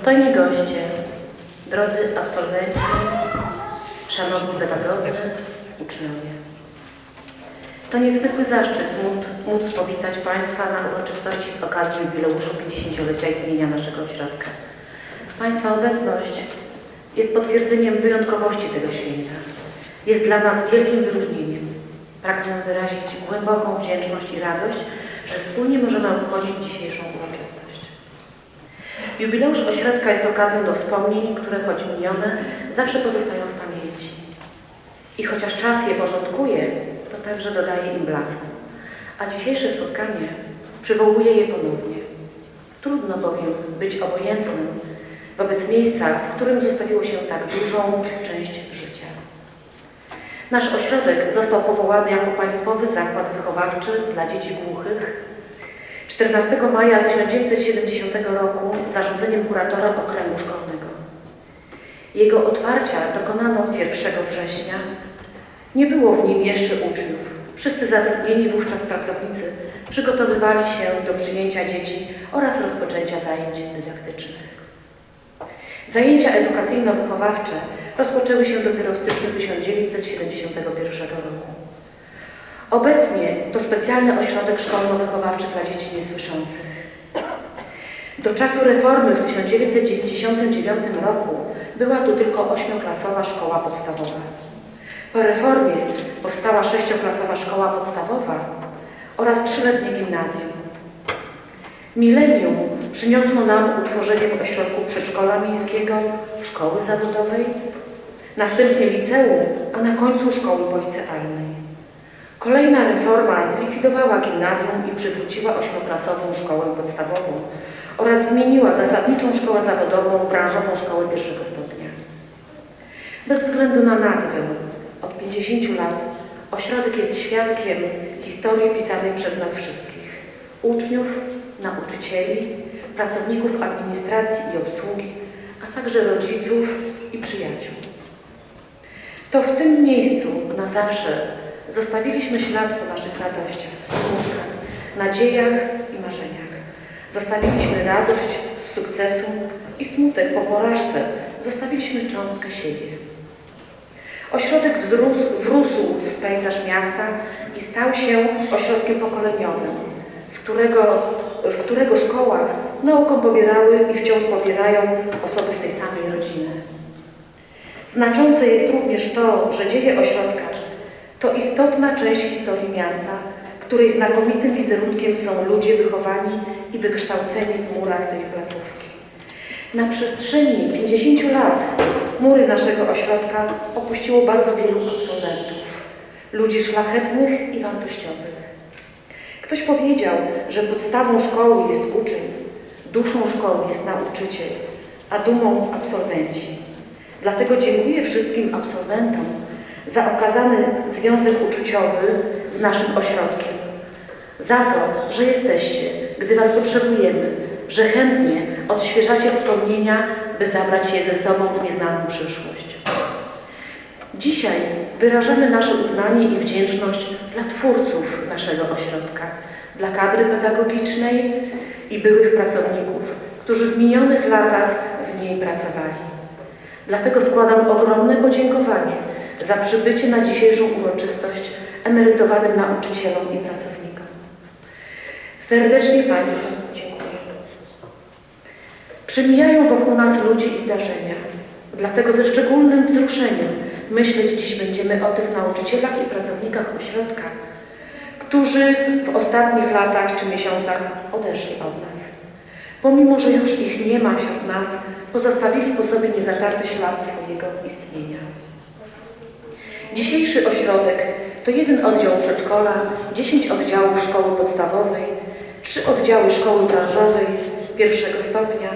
Dostojni goście, drodzy absolwenci, szanowni pedagodzy, uczniowie. To niezwykły zaszczyt móc, móc powitać Państwa na uroczystości z okazji jubileuszu 50-lecia istnienia naszego ośrodka. Państwa obecność jest potwierdzeniem wyjątkowości tego święta. Jest dla nas wielkim wyróżnieniem. Pragnę wyrazić głęboką wdzięczność i radość, że wspólnie możemy obchodzić dzisiejszą uroczystość. Jubileusz ośrodka jest okazją do wspomnień, które choć minione, zawsze pozostają w pamięci. I chociaż czas je porządkuje, to także dodaje im blasku. A dzisiejsze spotkanie przywołuje je ponownie. Trudno bowiem być obojętnym wobec miejsca, w którym zostawiło się tak dużą część życia. Nasz ośrodek został powołany jako Państwowy Zakład Wychowawczy dla Dzieci Głuchych 14 maja 1970 roku zarządzeniem kuratora okręgu szkolnego. Jego otwarcia dokonano 1 września. Nie było w nim jeszcze uczniów. Wszyscy zatrudnieni wówczas pracownicy przygotowywali się do przyjęcia dzieci oraz rozpoczęcia zajęć dydaktycznych. Zajęcia edukacyjno-wychowawcze rozpoczęły się dopiero w styczniu 1971 roku. Obecnie to specjalny ośrodek szkolno-wychowawczy dla dzieci niesłyszących. Do czasu reformy w 1999 roku była tu tylko ośmioklasowa szkoła podstawowa. Po reformie powstała sześcioklasowa szkoła podstawowa oraz trzyletnie gimnazjum. Milenium przyniosło nam utworzenie w ośrodku przedszkola miejskiego, szkoły zawodowej, następnie liceum, a na końcu szkoły policealnej. Kolejna reforma zlikwidowała gimnazjum i przywróciła ośmioklasową szkołę podstawową oraz zmieniła zasadniczą szkołę zawodową w branżową szkołę pierwszego stopnia. Bez względu na nazwę, od 50 lat ośrodek jest świadkiem historii pisanej przez nas wszystkich uczniów, nauczycieli, pracowników administracji i obsługi, a także rodziców i przyjaciół. To w tym miejscu na zawsze zostawiliśmy ślad po naszych radościach, smutkach, nadziejach i marzeniach. Zostawiliśmy radość z sukcesu i smutek po porażce. Zostawiliśmy cząstkę siebie. Ośrodek wzrósł, wrósł w pejzaż miasta i stał się ośrodkiem pokoleniowym, z którego, w którego szkołach nauką pobierały i wciąż pobierają osoby z tej samej rodziny. Znaczące jest również to, że dzieje ośrodka to istotna część historii miasta, której znakomitym wizerunkiem są ludzie wychowani i wykształceni w murach tej placówki. Na przestrzeni 50 lat mury naszego ośrodka opuściło bardzo wielu absolwentów, ludzi szlachetnych i wartościowych. Ktoś powiedział, że podstawą szkoły jest uczeń, duszą szkoły jest nauczyciel, a dumą absolwenci. Dlatego dziękuję wszystkim absolwentom za okazany związek uczuciowy z naszym ośrodkiem. Za to, że jesteście, gdy Was potrzebujemy, że chętnie odświeżacie wspomnienia, by zabrać je ze sobą w nieznaną przyszłość. Dzisiaj wyrażamy nasze uznanie i wdzięczność dla twórców naszego ośrodka, dla kadry pedagogicznej i byłych pracowników, którzy w minionych latach w niej pracowali. Dlatego składam ogromne podziękowanie za przybycie na dzisiejszą uroczystość emerytowanym nauczycielom i pracownikom. Serdecznie Państwu dziękuję. Przemijają wokół nas ludzie i zdarzenia. Dlatego ze szczególnym wzruszeniem myśleć dziś będziemy o tych nauczycielach i pracownikach ośrodka, którzy w ostatnich latach czy miesiącach odeszli od nas. Pomimo, że już ich nie ma wśród nas, pozostawili po sobie niezatarty ślad swojego istnienia. Dzisiejszy ośrodek to jeden oddział przedszkola, 10 oddziałów szkoły podstawowej, 3 oddziały szkoły branżowej pierwszego stopnia,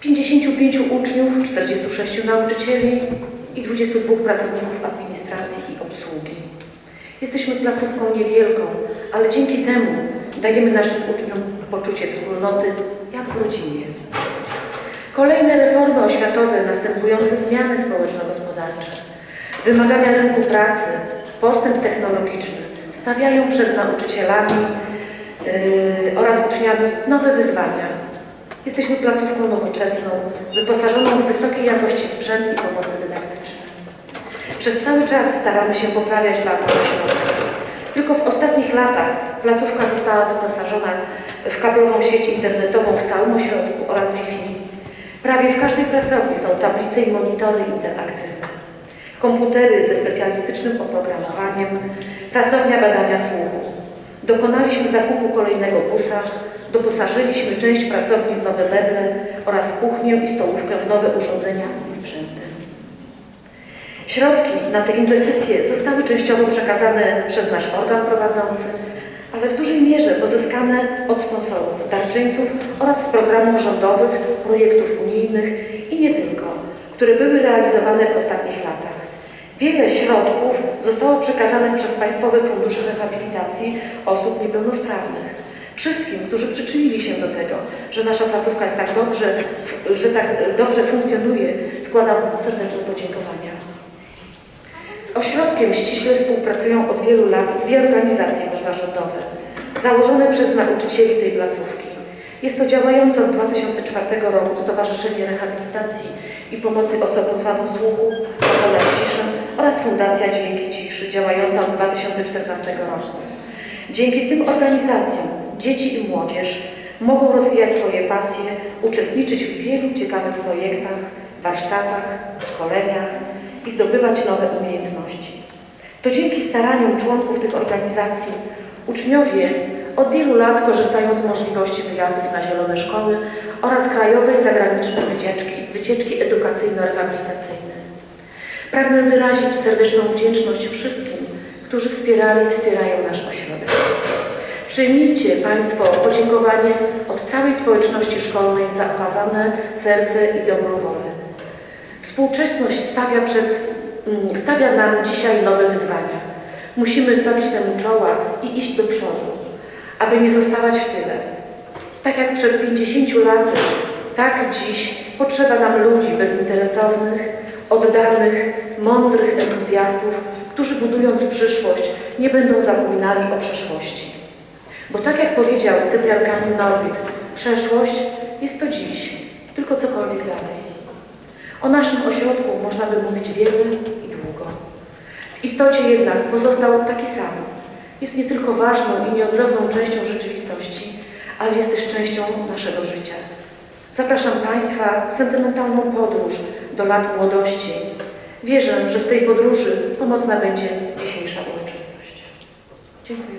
55 uczniów, 46 nauczycieli i 22 pracowników administracji i obsługi. Jesteśmy placówką niewielką, ale dzięki temu dajemy naszym uczniom poczucie wspólnoty jak w rodzinie. Kolejne reformy oświatowe, następujące zmiany społeczno-gospodarcze, wymagania rynku pracy, postęp technologiczny stawiają przed nauczycielami yy, oraz uczniami nowe wyzwania. Jesteśmy placówką nowoczesną, wyposażoną w wysokiej jakości sprzęt i pomocy dydaktyczne. Przez cały czas staramy się poprawiać bazę ośrodka. Tylko w ostatnich latach placówka została wyposażona w kablową sieć internetową w całym ośrodku oraz Wi-Fi. Prawie w każdej pracowni są tablice i monitory interaktywne. Komputery ze specjalistycznym oprogramowaniem, pracownia badania słuchu. Dokonaliśmy zakupu kolejnego busa, doposażyliśmy część pracowni w nowe meble oraz kuchnię i stołówkę w nowe urządzenia i sprzęty. Środki na te inwestycje zostały częściowo przekazane przez nasz organ prowadzący, ale w dużej mierze pozyskane od sponsorów, darczyńców oraz z programów rządowych, projektów unijnych i nie tylko, które były realizowane w ostatnich latach. Wiele środków zostało przekazanych przez Państwowe Fundusze Rehabilitacji Osób Niepełnosprawnych. Wszystkim, którzy przyczynili się do tego, że nasza placówka jest tak dobrze, że tak dobrze funkcjonuje, składam serdeczne podziękowania. Z ośrodkiem ściśle współpracują od wielu lat dwie organizacje pozarządowe, założone przez nauczycieli tej placówki. Jest to działające od 2004 roku Stowarzyszenie Rehabilitacji i Pomocy Osobom z Wadą Słuchu Opola Ciszy oraz Fundacja Dźwięki Ciszy, działająca od 2014 roku. Dzięki tym organizacjom dzieci i młodzież mogą rozwijać swoje pasje, uczestniczyć w wielu ciekawych projektach, warsztatach, szkoleniach i zdobywać nowe umiejętności. To dzięki staraniom członków tych organizacji uczniowie od wielu lat korzystają z możliwości wyjazdów na zielone szkoły oraz krajowe i zagraniczne wycieczki, wycieczki edukacyjno-rehabilitacyjne. Pragnę wyrazić serdeczną wdzięczność wszystkim, którzy wspierali i wspierają nasz ośrodek. Przyjmijcie Państwo podziękowanie od całej społeczności szkolnej za okazane serce i dobrą wolę. Współczesność stawia, przed, mm, stawia nam dzisiaj nowe wyzwania. Musimy stawić temu czoła i iść do przodu, aby nie zostawać w tyle. Tak jak przed 50 laty, tak dziś potrzeba nam ludzi bezinteresownych, oddanych, mądrych entuzjastów, którzy budując przyszłość nie będą zapominali o przeszłości. Bo tak jak powiedział Cyprian Kamil przeszłość jest to dziś, tylko cokolwiek dalej. O naszym ośrodku można by mówić wiele i długo. W istocie jednak pozostał taki sam. Jest nie tylko ważną i nieodzowną częścią rzeczywistości, ale jest też częścią naszego życia. Zapraszam Państwa w sentymentalną podróż do lat młodości. Wierzę, że w tej podróży pomocna będzie dzisiejsza uroczystość. Dziękuję.